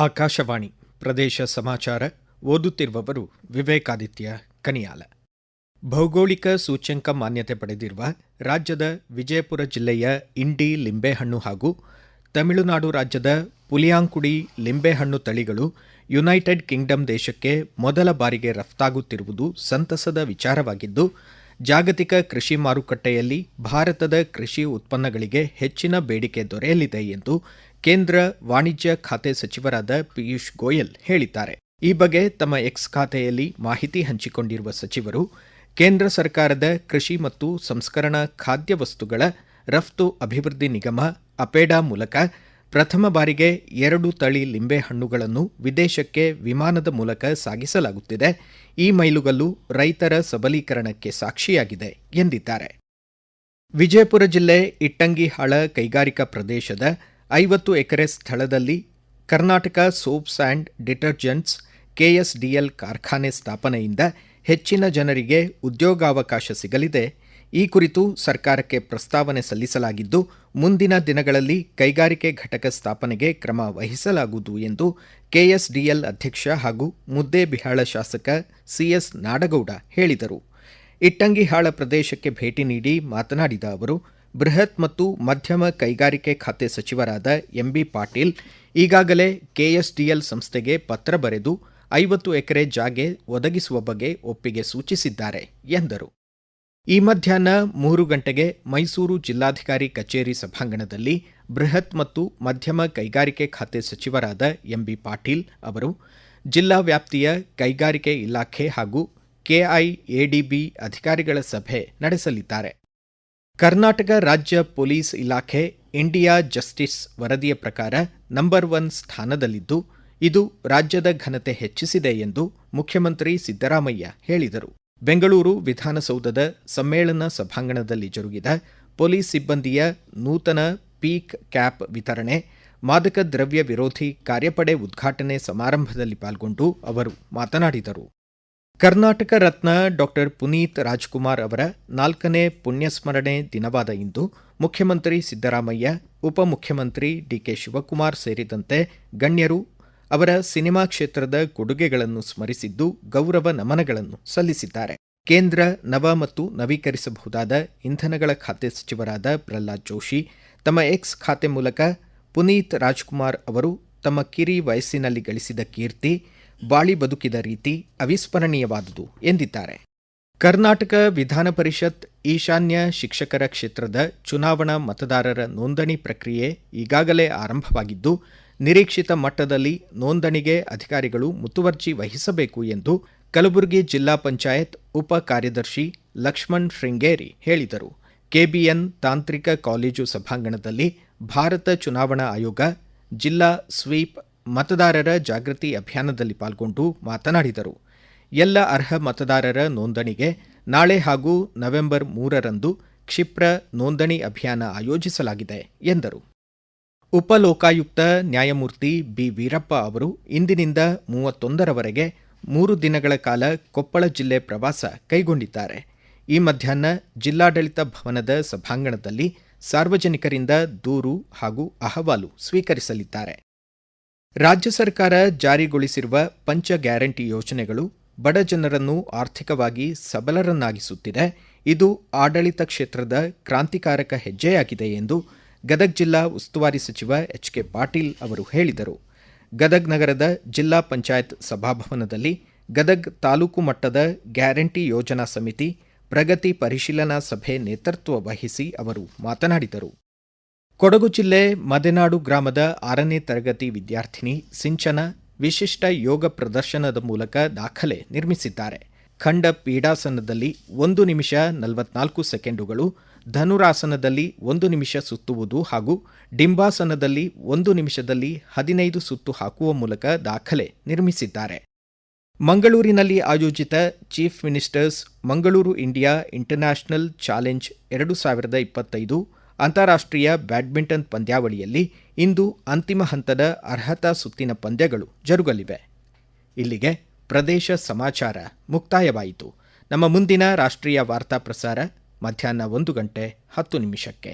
ಆಕಾಶವಾಣಿ ಪ್ರದೇಶ ಸಮಾಚಾರ ಓದುತ್ತಿರುವವರು ವಿವೇಕಾದಿತ್ಯ ಕನಿಯಾಲ. ಭೌಗೋಳಿಕ ಸೂಚ್ಯಂಕ ಮಾನ್ಯತೆ ಪಡೆದಿರುವ ರಾಜ್ಯದ ವಿಜಯಪುರ ಜಿಲ್ಲೆಯ ಇಂಡಿ ಲಿಂಬೆಹಣ್ಣು ಹಾಗೂ ತಮಿಳುನಾಡು ರಾಜ್ಯದ ಪುಲಿಯಾಂಕುಡಿ ಲಿಂಬೆಹಣ್ಣು ತಳಿಗಳು ಯುನೈಟೆಡ್ ಕಿಂಗ್ಡಮ್ ದೇಶಕ್ಕೆ ಮೊದಲ ಬಾರಿಗೆ ರಫ್ತಾಗುತ್ತಿರುವುದು ಸಂತಸದ ವಿಚಾರವಾಗಿದ್ದು, ಜಾಗತಿಕ ಕೃಷಿ ಮಾರುಕಟ್ಟೆಯಲ್ಲಿ ಭಾರತದ ಕೃಷಿ ಉತ್ಪನ್ನಗಳಿಗೆ ಹೆಚ್ಚಿನ ಬೇಡಿಕೆ ದೊರೆಯಲಿದೆ ಎಂದು ಕೇಂದ್ರ ವಾಣಿಜ್ಯ ಖಾತೆ ಸಚಿವರಾದ ಪಿಯೂಷ್ ಗೋಯಲ್ ಹೇಳಿದ್ದಾರೆ. ಈ ಬಗ್ಗೆ ತಮ್ಮ ಎಕ್ಸ್ ಖಾತೆಯಲ್ಲಿ ಮಾಹಿತಿ ಹಂಚಿಕೊಂಡಿರುವ ಸಚಿವರು, ಕೇಂದ್ರ ಸರ್ಕಾರದ ಕೃಷಿ ಮತ್ತು ಸಂಸ್ಕರಣಾ ಖಾದ್ಯ ವಸ್ತುಗಳ ರಫ್ತು ಅಭಿವೃದ್ಧಿ ನಿಗಮ ಅಪೇಡಾ ಮೂಲಕ ಪ್ರಥಮ ಬಾರಿಗೆ ಎರಡು ತಳಿ ಲಿಂಬೆಹಣ್ಣುಗಳನ್ನು ವಿದೇಶಕ್ಕೆ ವಿಮಾನದ ಮೂಲಕ ಸಾಗಿಸಲಾಗುತ್ತಿದೆ. ಈ ಮೈಲುಗಲ್ಲು ರೈತರ ಸಬಲೀಕರಣಕ್ಕೆ ಸಾಕ್ಷಿಯಾಗಿದೆ ಎಂದಿದ್ದಾರೆ. ವಿಜಯಪುರ ಜಿಲ್ಲೆ ಇಟ್ಟಂಗಿಹಾಳ ಕೈಗಾರಿಕಾ ಪ್ರದೇಶದ ಐವತ್ತು ಎಕರೆ ಸ್ಥಳದಲ್ಲಿ Karnataka soaps and detergents KSDL ಕಾರ್ಖಾನೆ ಸ್ಥಾಪನೆಯಿಂದ ಹೆಚ್ಚಿನ ಜನರಿಗೆ ಉದ್ಯೋಗಾವಕಾಶ ಸಿಗಲಿದೆ. ಈ ಕುರಿತು ಸರ್ಕಾರಕ್ಕೆ ಪ್ರಸ್ತಾವನೆ ಸಲ್ಲಿಸಲಾಗಿದ್ದು, ಮುಂದಿನ ದಿನಗಳಲ್ಲಿ ಕೈಗಾರಿಕೆ ಘಟಕ ಸ್ಥಾಪನೆಗೆ ಕ್ರಮ ವಹಿಸಲಾಗುವುದು ಎಂದು ಕೆಎಸ್ಡಿಎಲ್ ಅಧ್ಯಕ್ಷ ಹಾಗೂ ಮುದ್ದೇಬಿಹಾಳ ಶಾಸಕ ಸಿಎಸ್ ನಾಡಗೌಡ ಹೇಳಿದರು. ಇಟ್ಟಂಗಿಹಾಳ ಪ್ರದೇಶಕ್ಕೆ ಭೇಟಿ ನೀಡಿ ಮಾತನಾಡಿದ ಅವರು ಬೃಹತ್ ಮತ್ತು ಮಧ್ಯಮ ಕೈಗಾರಿಕೆ ಖಾತೆ ಸಚಿವರಾದ ಎಂಬಿ ಪಾಟೀಲ್ ಈಗಾಗಲೇ ಕೆಎಸ್ಡಿಎಲ್ ಸಂಸ್ಥೆಗೆ ಪತ್ರ ಬರೆದು ಐವತ್ತು ಎಕರೆ ಜಾಗೆ ಒದಗಿಸುವ ಬಗ್ಗೆ ಒಪ್ಪಿಗೆ ಸೂಚಿಸಿದ್ದಾರೆ ಎಂದರು. ಈ ಮಧ್ಯಾಹ್ನ ಮೂರು ಗಂಟೆಗೆ ಮೈಸೂರು ಜಿಲ್ಲಾಧಿಕಾರಿ ಕಚೇರಿ ಸಭಾಂಗಣದಲ್ಲಿ ಬೃಹತ್ ಮತ್ತು ಮಧ್ಯಮ ಕೈಗಾರಿಕೆ ಖಾತೆ ಸಚಿವರಾದ ಎಂಬಿ ಪಾಟೀಲ್ ಅವರು ಜಿಲ್ಲಾ ವ್ಯಾಪ್ತಿಯ ಕೈಗಾರಿಕೆ ಇಲಾಖೆ ಹಾಗೂ ಕೆಐಎಡಿಬಿ ಅಧಿಕಾರಿಗಳ ಸಭೆ ನಡೆಸಲಿದ್ದಾರೆ. ಕರ್ನಾಟಕ ರಾಜ್ಯ ಪೊಲೀಸ್ ಇಲಾಖೆ ಇಂಡಿಯಾ ಜಸ್ಟಿಸ್ ವರದಿಯ ಪ್ರಕಾರ ನಂಬರ್ ಒನ್ ಸ್ಥಾನದಲ್ಲಿದ್ದು, ಇದು ರಾಜ್ಯದ ಘನತೆ ಹೆಚ್ಚಿಸಿದೆ ಎಂದು ಮುಖ್ಯಮಂತ್ರಿ ಸಿದ್ದರಾಮಯ್ಯ ಹೇಳಿದರು. ಬೆಂಗಳೂರು ವಿಧಾನಸೌಧದ ಸಮ್ಮೇಳನ ಸಭಾಂಗಣದಲ್ಲಿ ಜರುಗಿದ ಪೊಲೀಸ್ ಸಿಬ್ಬಂದಿಯ ನೂತನ ಪೀಕ್ ಕ್ಯಾಪ್ ವಿತರಣೆ, ಮಾದಕ ದ್ರವ್ಯ ವಿರೋಧಿ ಕಾರ್ಯಪಡೆ ಉದ್ಘಾಟನೆ ಸಮಾರಂಭದಲ್ಲಿ ಪಾಲ್ಗೊಂಡು ಅವರು ಮಾತನಾಡಿದರು. ಕರ್ನಾಟಕ ರತ್ನ ಡಾಕ್ಟರ್ ಪುನೀತ್ ರಾಜ್ಕುಮಾರ್ ಅವರ ನಾಲ್ಕನೇ ಪುಣ್ಯಸ್ಮರಣೆ ದಿನವಾದ ಇಂದು ಮುಖ್ಯಮಂತ್ರಿ ಸಿದ್ದರಾಮಯ್ಯ, ಉಪಮುಖ್ಯಮಂತ್ರಿ ಡಿಕೆ ಶಿವಕುಮಾರ್ ಸೇರಿದಂತೆ ಗಣ್ಯರು ಅವರ ಸಿನಿಮಾ ಕ್ಷೇತ್ರದ ಕೊಡುಗೆಗಳನ್ನು ಸ್ಮರಿಸಿದ್ದು ಗೌರವ ನಮನಗಳನ್ನು ಸಲ್ಲಿಸಿದ್ದಾರೆ. ಕೇಂದ್ರ ನವ ಮತ್ತು ನವೀಕರಿಸಬಹುದಾದ ಇಂಧನಗಳ ಖಾತೆ ಸಚಿವರಾದ ಪ್ರಹ್ಲಾದ್ ಜೋಶಿ, ತಮ್ಮ ಎಕ್ಸ್ ಖಾತೆ ಮೂಲಕ ಪುನೀತ್ ರಾಜ್ಕುಮಾರ್ ಅವರು ತಮ್ಮ ಕಿರಿ ವಯಸ್ಸಿನಲ್ಲಿ ಗಳಿಸಿದ ಕೀರ್ತಿ ಬಾಳಿ ಬದುಕಿದ ರೀತಿ ಅವಿಸ್ಮರಣೀಯವಾದುದು ಎಂದಿದ್ದಾರೆ. ಕರ್ನಾಟಕ ವಿಧಾನ ಪರಿಷತ್ ಈಶಾನ್ಯ ಶಿಕ್ಷಕರ ಕ್ಷೇತ್ರದ ಚುನಾವಣಾ ಮತದಾರರ ನೋಂದಣಿ ಪ್ರಕ್ರಿಯೆ ಈಗಾಗಲೇ ಆರಂಭವಾಗಿದ್ದು, ನಿರೀಕ್ಷಿತ ಮಟ್ಟದಲ್ಲಿ ನೋಂದಣಿಗೆ ಅಧಿಕಾರಿಗಳು ಮುತುವರ್ಜಿ ವಹಿಸಬೇಕು ಎಂದು ಕಲಬುರಗಿ ಜಿಲ್ಲಾ ಪಂಚಾಯತ್ ಉಪ ಕಾರ್ಯದರ್ಶಿ ಲಕ್ಷ್ಮಣ್ ಶೃಂಗೇರಿ ಹೇಳಿದರು. ಕೆಬಿಎನ್ ತಾಂತ್ರಿಕ ಕಾಲೇಜು ಸಭಾಂಗಣದಲ್ಲಿ ಭಾರತ ಚುನಾವಣಾ ಆಯೋಗ ಜಿಲ್ಲಾ ಸ್ವೀಪ್ ಮತದಾರರ ಜಾಗೃತಿ ಅಭಿಯಾನದಲ್ಲಿ ಪಾಲ್ಗೊಂಡು ಮಾತನಾಡಿದರು. ಎಲ್ಲ ಅರ್ಹ ಮತದಾರರ ನೋಂದಣಿಗೆ ನಾಳೆ ಹಾಗೂ ನವೆಂಬರ್ ಮೂರರಂದು ಕ್ಷಿಪ್ರ ನೋಂದಣಿ ಅಭಿಯಾನ ಆಯೋಜಿಸಲಾಗಿದೆ, ಎಂದರು. ಉಪಲೋಕಾಯುಕ್ತ ನ್ಯಾಯಮೂರ್ತಿ ಬಿ. ವೀರಪ್ಪ ಅವರು ಇಂದಿನಿಂದ ಮೂವತ್ತೊಂದರವರೆಗೆ ಮೂರು ದಿನಗಳ ಕಾಲ ಕೊಪ್ಪಳ ಜಿಲ್ಲೆ ಪ್ರವಾಸ ಕೈಗೊಂಡಿದ್ದಾರೆ. ಈ ಮಧ್ಯಾಹ್ನ ಜಿಲ್ಲಾಡಳಿತ ಭವನದ ಸಭಾಂಗಣದಲ್ಲಿ ಸಾರ್ವಜನಿಕರಿಂದ ದೂರು ಹಾಗೂ ಅಹವಾಲು ಸ್ವೀಕರಿಸಲಿದ್ದಾರೆ. ರಾಜ್ಯ ಸರ್ಕಾರ ಜಾರಿಗೊಳಿಸಿರುವ ಪಂಚ ಗ್ಯಾರಂಟಿ ಯೋಜನೆಗಳು ಬಡ ಜನರನ್ನು ಆರ್ಥಿಕವಾಗಿ ಸಬಲರನ್ನಾಗಿಸುತ್ತಿದೆ. ಇದು ಆಡಳಿತ ಕ್ಷೇತ್ರದ ಕ್ರಾಂತಿಕಾರಕ ಹೆಜ್ಜೆಯಾಗಿದೆ ಎಂದು ಗದಗ್ ಜಿಲ್ಲಾ ಉಸ್ತುವಾರಿ ಸಚಿವ ಎಚ್ ಕೆ ಪಾಟೀಲ್ ಅವರು ಹೇಳಿದರು. ಗದಗ್ ನಗರದ ಜಿಲ್ಲಾ ಪಂಚಾಯತ್ ಸಭಾಭವನದಲ್ಲಿ ಗದಗ್ ತಾಲೂಕು ಮಟ್ಟದ ಗ್ಯಾರಂಟಿ ಯೋಜನಾ ಸಮಿತಿ ಪ್ರಗತಿ ಪರಿಶೀಲನಾ ಸಭೆ ನೇತೃತ್ವ ವಹಿಸಿ ಅವರು ಮಾತನಾಡಿದರು. ಕೊಡಗು ಜಿಲ್ಲೆ ಮದೆನಾಡು ಗ್ರಾಮದ ಆರನೇ ತರಗತಿ ವಿದ್ಯಾರ್ಥಿನಿ ಸಿಂಚನ ವಿಶಿಷ್ಟ ಯೋಗ ಪ್ರದರ್ಶನದ ಮೂಲಕ ದಾಖಲೆ ನಿರ್ಮಿಸಿದ್ದಾರೆ. ಖಂಡ ಪೀಡಾಸನದಲ್ಲಿ ಒಂದು ನಿಮಿಷ ನಲವತ್ನಾಲ್ಕು ಸೆಕೆಂಡುಗಳು, ಧನುರಾಸನದಲ್ಲಿ ಒಂದು ನಿಮಿಷ ಸುತ್ತುವುದು ಹಾಗೂ ಡಿಂಬಾಸನದಲ್ಲಿ ಒಂದು ನಿಮಿಷದಲ್ಲಿ ಹದಿನೈದು ಸುತ್ತು ಹಾಕುವ ಮೂಲಕ ದಾಖಲೆ ನಿರ್ಮಿಸಿದ್ದಾರೆ. ಮಂಗಳೂರಿನಲ್ಲಿ ಆಯೋಜಿತ chief ministers Mangaluru India international challenge ಎರಡು ಸಾವಿರದ ಇಪ್ಪತ್ತೈದು ಅಂತಾರಾಷ್ಟ್ರೀಯ ಬ್ಯಾಡ್ಮಿಂಟನ್ ಪಂದ್ಯಾವಳಿಯಲ್ಲಿ ಇಂದು ಅಂತಿಮ ಹಂತದ ಅರ್ಹತಾ ಸುತ್ತಿನ ಪಂದ್ಯಗಳು ಜರುಗಲಿವೆ. ಇಲ್ಲಿಗೆ ಪ್ರದೇಶ ಸಮಾಚಾರ ಮುಕ್ತಾಯವಾಯಿತು. ನಮ್ಮ ಮುಂದಿನ ರಾಷ್ಟ್ರೀಯ ವಾರ್ತಾ ಪ್ರಸಾರ ಮಧ್ಯಾಹ್ನ ಒಂದು ಗಂಟೆ ಹತ್ತು ನಿಮಿಷಕ್ಕೆ.